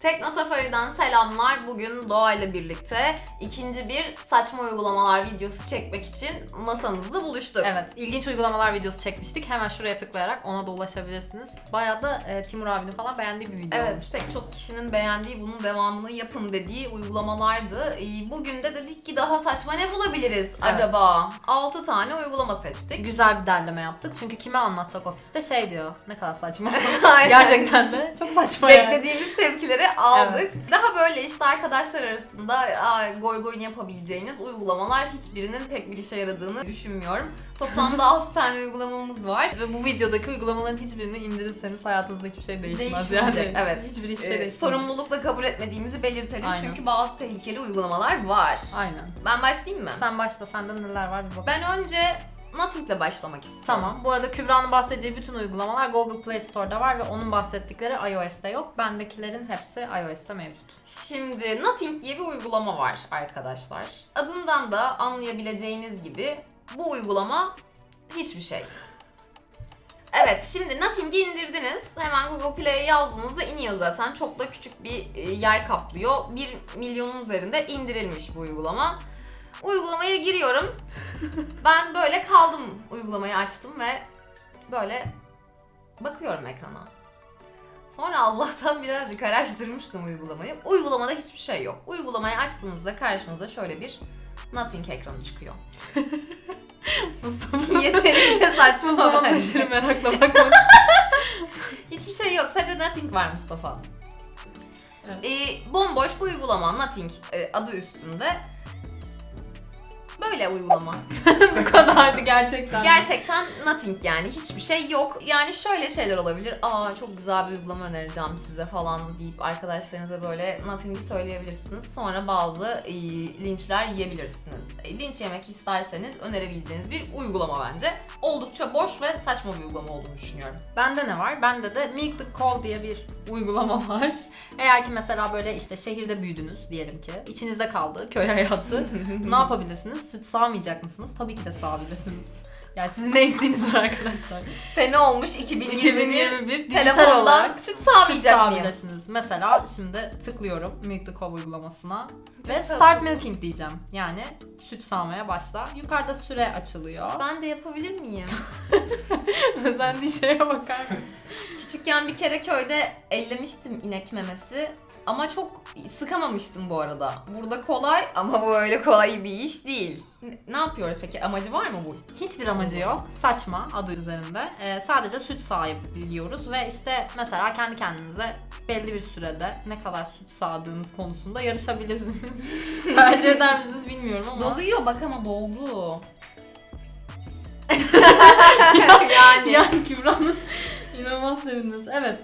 Tekno Safari'den selamlar. Bugün Doğa ile birlikte ikinci bir saçma uygulamalar videosu çekmek için masamızda buluştuk. Evet, ilginç uygulamalar videosu çekmiştik. Hemen şuraya tıklayarak ona da ulaşabilirsiniz. Bayağı da e, Timur abinin falan beğendiği bir video Evet, olmuş. pek çok kişinin beğendiği, bunun devamını yapın dediği uygulamalardı. Bugün de dedik ki daha saçma ne bulabiliriz acaba? 6 tane uygulama seçtik. Güzel bir derleme yaptık. Çünkü kime anlatsak ofiste şey diyor. Ne kadar saçma. Gerçekten de çok saçma yani. Beklediğimiz tepkileri aldık. Daha böyle işte arkadaşlar arasında goy goyun yapabileceğiniz uygulamalar hiçbirinin pek bir işe yaradığını düşünmüyorum. Toplamda 6 tane uygulamamız var. Ve bu videodaki uygulamaların hiçbirini indirirseniz hayatınızda hiçbir şey değişmez Değişmeyecek, yani. evet. Hiçbir hiçbir şey Ee, değişmeyecek. sorumlulukla kabul etmediğimizi belirtelim Aynen. çünkü bazı tehlikeli uygulamalar var. Aynen. Ben başlayayım mı? Sen başla sende neler var bir bakalım. Ben önce Nothing'le başlamak istiyorum. Tamam. Bu arada Kübra'nın bahsedeceği bütün uygulamalar Google Play Store'da var ve onun bahsettikleri iOS'te yok. Bendekilerin hepsi iOS'te mevcut. Şimdi Nothing diye bir uygulama var arkadaşlar. Adından da anlayabileceğiniz gibi bu uygulama hiçbir şey. Evet şimdi Nothing'i indirdiniz. Hemen Google Play'e yazdığınızda iniyor zaten. Çok da küçük bir e, yer kaplıyor. 1 milyonun üzerinde indirilmiş bu uygulama. Uygulamaya giriyorum. Ben böyle kaldım uygulamayı açtım ve böyle bakıyorum ekrana. Sonra Allah'tan birazcık araştırmıştım uygulamayı. Uygulamada hiçbir şey yok. Uygulamayı açtığınızda karşınıza şöyle bir Nothing ekranı çıkıyor. Mustafa Yeterince saçma bence. aşırı merakla bakmak. Hiçbir şey yok. Sadece Nothing var Mustafa. Evet. Ee, bomboş bu uygulama Nothing e, adı üstünde. Böyle uygulama. bu kadardı gerçekten. Gerçekten nothing yani hiçbir şey yok. Yani şöyle şeyler olabilir. Aa çok güzel bir uygulama önereceğim size falan deyip arkadaşlarınıza böyle nothing'i söyleyebilirsiniz. Sonra bazı e, linçler yiyebilirsiniz. E, linç yemek isterseniz önerebileceğiniz bir uygulama bence. Oldukça boş ve saçma bir uygulama olduğunu düşünüyorum. Bende ne var? Bende de Milk the Cow diye bir uygulama var. Eğer ki mesela böyle işte şehirde büyüdünüz diyelim ki. içinizde kaldı köy hayatı. ne yapabilirsiniz? Süt sağmayacak mısınız? Tabii ki de sağabilirsiniz. Yani sizin ne eksiğiniz var arkadaşlar? Sene olmuş 2021. 2021 dijital Telefondan olarak süt sağmayacak mıyım? sağabilirsiniz. Mesela şimdi tıklıyorum Milk the Cow uygulamasına ve Start Milking diyeceğim. Yani süt sağmaya başla. Yukarıda süre açılıyor. Ben de yapabilir miyim? Özendiği şeye bakar mısın? Küçükken bir kere köyde ellemiştim inek memesi. Ama çok sıkamamıştım bu arada. Burada kolay ama bu öyle kolay bir iş değil. Ne, yapıyoruz peki? Amacı var mı bu? Hiçbir amacı yok. Saçma adı üzerinde. Ee, sadece süt sağabiliyoruz ve işte mesela kendi kendinize belli bir sürede ne kadar süt sağdığınız konusunda yarışabilirsiniz. Tercih eder misiniz bilmiyorum ama. Doluyor bak ama doldu. yani yani Kübra'nın inanılmaz sevindiniz. Evet.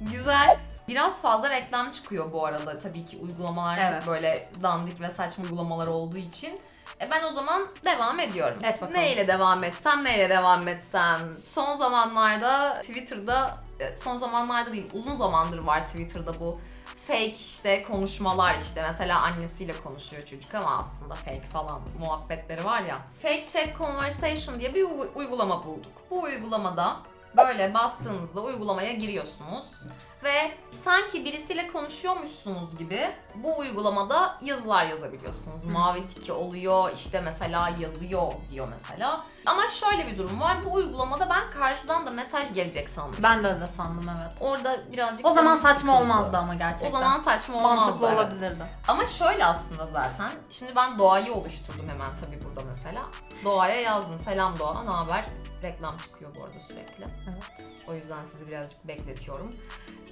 güzel. Biraz fazla reklam çıkıyor bu arada. Tabii ki uygulamalar Evet. çok böyle dandik ve saçma uygulamalar olduğu için. E ben o zaman devam ediyorum. Et bakalım. Neyle devam etsem, neyle devam etsem. Son zamanlarda Twitter'da, e, son zamanlarda değil uzun zamandır var Twitter'da bu fake işte konuşmalar işte mesela annesiyle konuşuyor çocuk ama aslında fake falan muhabbetleri var ya. Fake Chat Conversation diye bir uygulama bulduk. Bu uygulamada böyle bastığınızda uygulamaya giriyorsunuz ve sanki birisiyle konuşuyormuşsunuz gibi bu uygulamada yazılar yazabiliyorsunuz. Mavi tiki oluyor, işte mesela yazıyor diyor mesela. Ama şöyle bir durum var. Bu uygulamada ben karşıdan da mesaj gelecek sanmıştım. Ben de öyle sandım evet. Orada birazcık O zaman saçma sıkıldı. olmazdı ama gerçekten. O zaman saçma olmazdı. mantıklı evet. olabilirdi. Ama şöyle aslında zaten. Şimdi ben doğayı oluşturdum hemen tabii burada mesela. Doğaya yazdım. Selam doğa, ne haber? Reklam çıkıyor bu arada sürekli. Evet. O yüzden sizi birazcık bekletiyorum.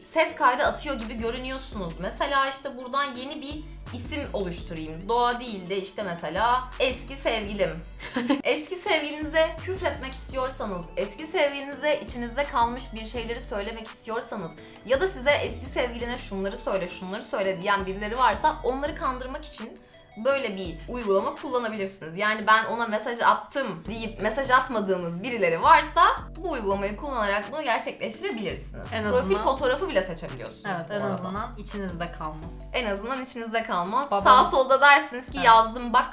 Ses kaydı atıyor gibi görünüyorsunuz. Mesela işte buradan yeni bir isim oluşturayım. Doğa değil de işte mesela eski sevgilim. eski sevgilinize küfretmek istiyorsanız, eski sevgilinize içinizde kalmış bir şeyleri söylemek istiyorsanız ya da size eski sevgiline şunları söyle, şunları söyle diyen birileri varsa onları kandırmak için böyle bir uygulama kullanabilirsiniz. Yani ben ona mesaj attım deyip mesaj atmadığınız birileri varsa bu uygulamayı kullanarak bunu gerçekleştirebilirsiniz. En Profil azından- fotoğrafı bile seçebiliyorsunuz. Evet en azından içinizde kalmaz. En azından içinizde kalmaz. Babam- Sağ solda dersiniz ki Evet. yazdım bak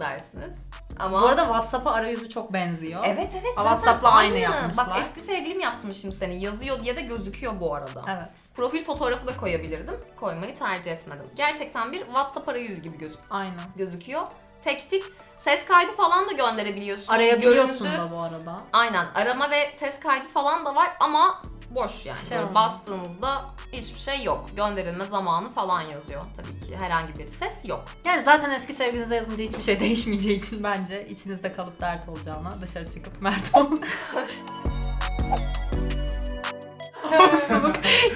dersiniz. Ama Bu arada WhatsApp'a arayüzü çok benziyor. Evet evet. Zaten WhatsApp'la aynı yapmışlar. Bak eski sevgilim yaptım şimdi seni. Yazıyor diye de gözüküyor bu arada. Evet. Profil fotoğrafı da koyabilirdim. Koymayı tercih etmedim. Gerçekten bir WhatsApp arayüzü gibi gözük Aynen. gözüküyor. Tek tik ses kaydı falan da gönderebiliyorsunuz. Arayabiliyorsun Görüntü- da bu arada. Aynen arama ve ses kaydı falan da var ama boş yani. Şey Böyle bastığınızda hiçbir şey yok. Gönderilme zamanı falan yazıyor. Tabii ki herhangi bir ses yok. Yani zaten eski sevgilinize yazınca hiçbir şey değişmeyeceği için bence içinizde kalıp dert olacağına dışarı çıkıp mert olun.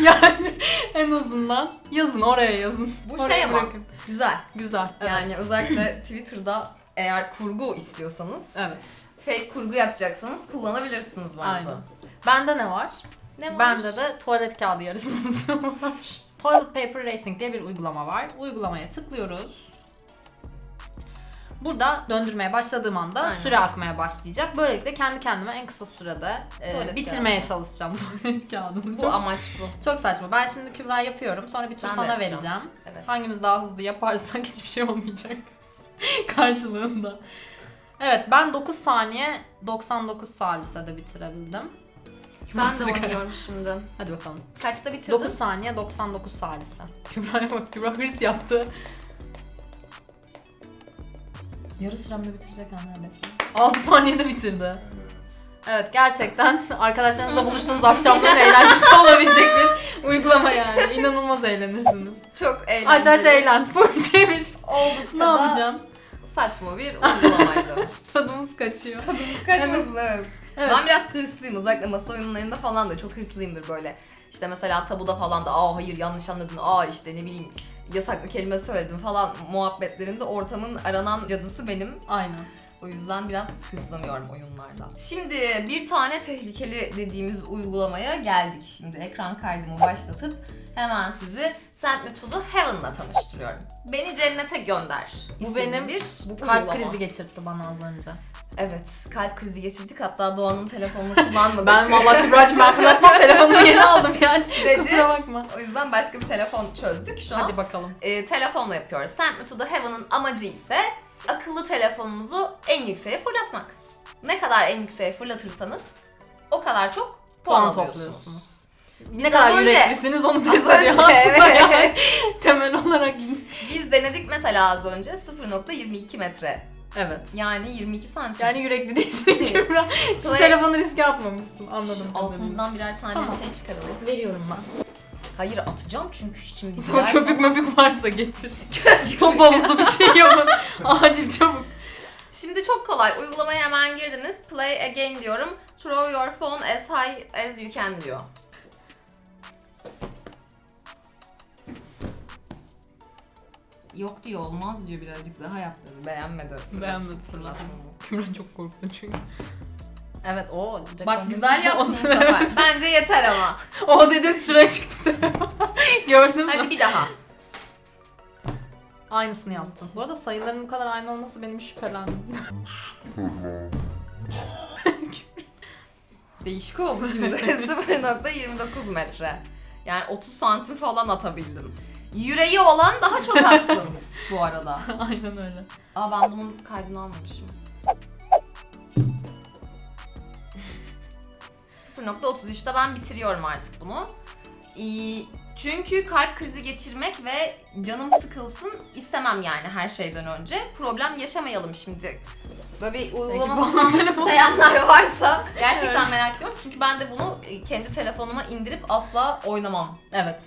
Yani en azından yazın oraya yazın. Bu Oraya şey ama bırakın. güzel. Güzel. Evet. Yani özellikle Twitter'da eğer kurgu istiyorsanız, evet. fake kurgu yapacaksanız kullanabilirsiniz bence. Aynen. Bende ne var? Ne var? Bende de tuvalet kağıdı yarışması var. Toilet Paper Racing diye bir uygulama var. Uygulamaya tıklıyoruz. Burada döndürmeye başladığım anda Aynen. süre akmaya başlayacak. Böylelikle kendi kendime en kısa sürede e, Tuvalet bitirmeye çalışacağım tuvalet kağıdını. Bu Çok, amaç bu. çok saçma. Ben şimdi Kübra yapıyorum. Sonra bir tur Ben de sana yapacağım. vereceğim. Evet. Hangimiz daha hızlı yaparsak hiçbir şey olmayacak karşılığında. Evet ben 9 saniye 99 salisede bitirebildim. Ben de oynuyorum şimdi. Hadi bakalım. Kaçta bitirdin? 9 saniye 99 salise. Kübra'ya bak Kübra hırs yaptı. Yarı süremde bitirecek ha neredeyse. 6 saniyede bitirdi. Evet gerçekten arkadaşlarınızla buluştuğunuz akşamların eğlencesi olabilecek bir uygulama yani. İnanılmaz eğlenirsiniz. Çok eğlenceli. Aç aç eğlen. Full çevir. Oldukça Ne da yapacağım? Saçma bir uygulamaydı. Tadımız kaçıyor. Kaçmasın evet. Evet. Ben biraz hırslıyım. Özellikle masa oyunlarında falan da çok hırslıyımdır böyle. İşte mesela tabuda falan da aa hayır yanlış anladın, aa işte ne bileyim yasaklı kelime söyledim falan muhabbetlerinde ortamın aranan cadısı benim. Aynen. O yüzden biraz hırslanıyorum oyunlarda. Şimdi bir tane tehlikeli dediğimiz uygulamaya geldik. Şimdi ekran kaydımı başlatıp hemen sizi Send Me To The Heaven'la tanıştırıyorum. Beni cennete gönder. Bu benim bir bu kalp uygulama. krizi geçirtti bana az önce. Evet, kalp krizi geçirdik. Hatta Doğan'ın telefonunu kullanmadık. Ben vallahi Kübra'cığım ben fırlatmam telefonumu yeni aldım yani. Dedi. Kusura bakma. O yüzden başka bir telefon çözdük şu an. Hadi bakalım. e, telefonla yapıyoruz. Send Me To The Heaven'ın amacı ise akıllı telefonunuzu en yükseğe fırlatmak. Ne kadar en yükseğe fırlatırsanız o kadar çok puan, Puan alıyorsunuz. topluyorsunuz. Biz Ne kadar önce- yüreklisiniz onu test ediyor aslında evet. yani. Temel olarak. Biz denedik mesela az önce 0.22 metre. Evet. Yani 22 santim. Yani yürekli değilsin Kübra. Şu telefonu riske atmamışsın. Anladım. Şu altımızdan birer tane Tamam. şey çıkaralım. veriyorum ben. Hayır atacağım çünkü şimdi Sonra birer- köpük möpük varsa getir. Top havuzu bir şey yapın. Acil çabuk. Şimdi çok kolay. Uygulamaya hemen girdiniz. Play again diyorum. Throw your phone as high as you can diyor. Yok diyor olmaz diyor birazcık daha yap dedi. Beğenmedi. Beğenmedi, fırlattım. Kübra çok korktu çünkü. Evet o. Bak güzel yaptın bu sefer. Bence yeter ama. O dedi şuraya çıktı. Gördün mü? Hadi bir daha. Aynısını yaptım. Bu arada sayıların bu kadar aynı olması benim şüphelendim. Değişik oldu şimdi. 0.29 metre. Yani 30 santim falan atabildim. Yüreği olan daha çok atsın bu arada. Aynen öyle. Aa ben bunun kaydını almamışım. 0.33'te ben bitiriyorum artık bunu. Ee, çünkü kalp krizi geçirmek ve canım sıkılsın istemem yani her şeyden önce. Problem yaşamayalım şimdi. Böyle bir uygulama kullanmak isteyenler varsa gerçekten Evet. merak ediyorum. Çünkü ben de bunu e, kendi telefonuma indirip asla oynamam. Evet.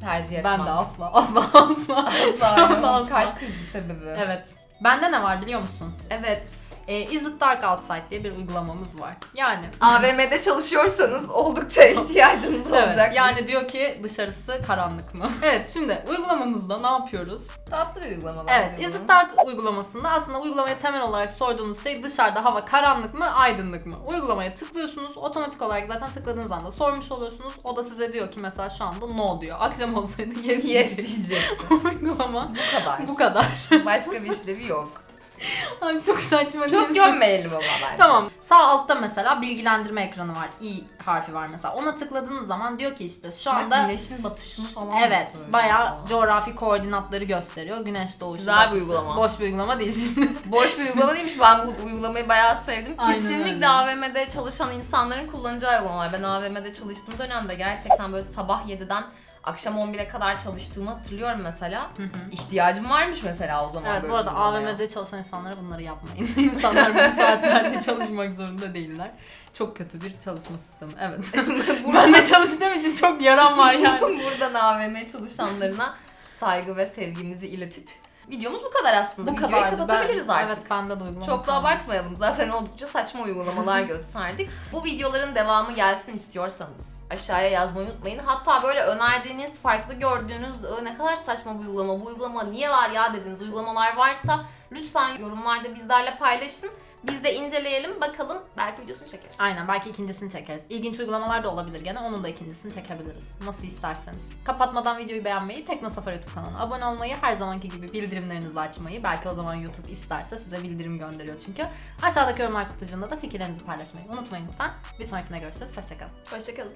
Tercih etmem. Ben de asla asla asla. Asla asla. Kalp krizi sebebi. Evet. Bende ne var biliyor musun? Evet. E, Is It Dark Outside diye bir uygulamamız var. Yani AVM'de çalışıyorsanız oldukça ihtiyacınız Evet, olacak. yani diyor ki dışarısı karanlık mı? evet şimdi uygulamamızda ne yapıyoruz? tatlı bir uygulama Evet bence Is bu. It Dark uygulamasında aslında uygulamaya temel olarak sorduğunuz şey dışarıda hava karanlık mı aydınlık mı? Uygulamaya tıklıyorsunuz otomatik olarak zaten tıkladığınız anda sormuş oluyorsunuz. O da size diyor ki mesela şu anda no diyor. Akşam olsaydı yes, Yes diyecek. Uygulama Bu kadar. bu kadar. Başka bir işlevi yok. Ay çok saçma Çok değil mi? gömmeyelim ama bence. Tamam. Sağ altta mesela bilgilendirme ekranı var. i harfi var mesela. Ona tıkladığınız zaman diyor ki işte şu Bak, anda güneşin batışını falan Evet, falan. coğrafi koordinatları gösteriyor. Güneş doğuşu. Güzel bir batışı. uygulama. Boş bir uygulama değil şimdi. Boş bir uygulama değilmiş. Ben bu uygulamayı bayağı sevdim. Aynen Kesinlikle öyle. AVM'de çalışan insanların kullanacağı uygulamalar. Ben AVM'de çalıştığım dönemde gerçekten böyle sabah 7'den akşam 11'e kadar çalıştığımı hatırlıyorum mesela. İhtiyacım varmış mesela o zaman evet böyle bu arada bir uygulamaya. AVM'de çalışan insanlara bunları yapmayın. İnsanlar bu saatlerde çalışmak zorunda değiller. Çok kötü bir çalışma sistemi. Evet. ben de çalıştığım için çok yaram var yani. Buradan AVM çalışanlarına saygı ve sevgimizi iletip videomuz bu kadar aslında. bu Videoyu kadar. kapatabiliriz artık. Evet bende de uygulama. Çok da abartmayalım. Zaten oldukça saçma uygulamalar gösterdik. Bu videoların devamı gelsin istiyorsanız aşağıya yazmayı unutmayın. Hatta böyle önerdiğiniz, farklı gördüğünüz "Aa, ne kadar saçma bu uygulama, bu uygulama niye var ya dediğiniz uygulamalar varsa lütfen yorumlarda bizlerle paylaşın. Biz de inceleyelim, bakalım. Belki videosunu çekeriz. Aynen belki ikincisini çekeriz. İlginç uygulamalar da olabilir gene. Onun da ikincisini çekebiliriz. Nasıl isterseniz. Kapatmadan videoyu beğenmeyi, Teknosafari YouTube kanalına abone olmayı, her zamanki gibi bildirimlerinizi açmayı. Belki o zaman YouTube isterse size bildirim gönderiyor çünkü. Aşağıdaki yorumlar kutucuğunda da fikirlerinizi paylaşmayı unutmayın lütfen. Bir sonrakine görüşürüz. Hoşçakalın. Hoşçakalın.